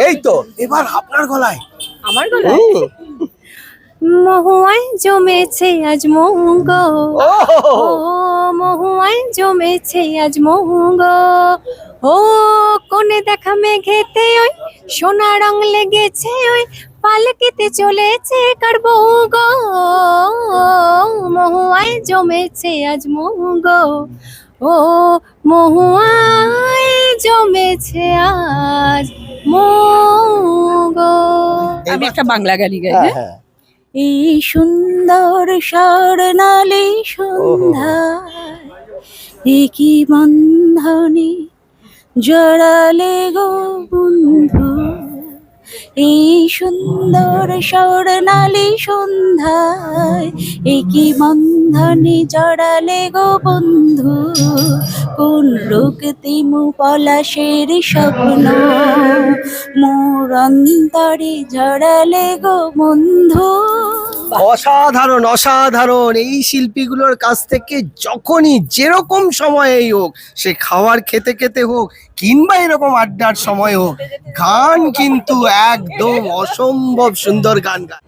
এই তো এবার আপনার গলায়। আমার গলায়? মহুয়ায় জমেছে আজ মৌগ ও। মহুয়ায় জমেছে আজ মৌগ ও কোনে দেখা মেঘেতে ওই সোনা রং লেগেছে ওই পালকিতে চলেছে কার গো মহুয়ায় জমেছে আজ মৌগ ও মহুয়ায় জমেছে আজ মৌগ আমি একটা বাংলা গালি গাই হ্যাঁ হ্যাঁ? হ্যাঁ। এই সুন্দর স্বর্ণালী সন্ধ্যা একই বন্ধনে জড়ালে গো বন্ধু। এই সুন্দর স্বর্ণালী সন্ধ্যায় একই বন্ধনে জড়ালে গো বন্ধু? কোন লোক তিমু পলাশের স্বপ্ন? মোর অন্তরে জড়ালে গো বন্ধু। অসাধারণ অসাধারণ। এই শিল্পীগুলোর কাছ থেকে যখনই যেরকম সময়েই হোক সে খাওয়ার খেতে খেতে হোক কিংবা এরকম আড্ডার সময় হোক গান কিন্তু একদম অসম্ভব সুন্দর গান গায়।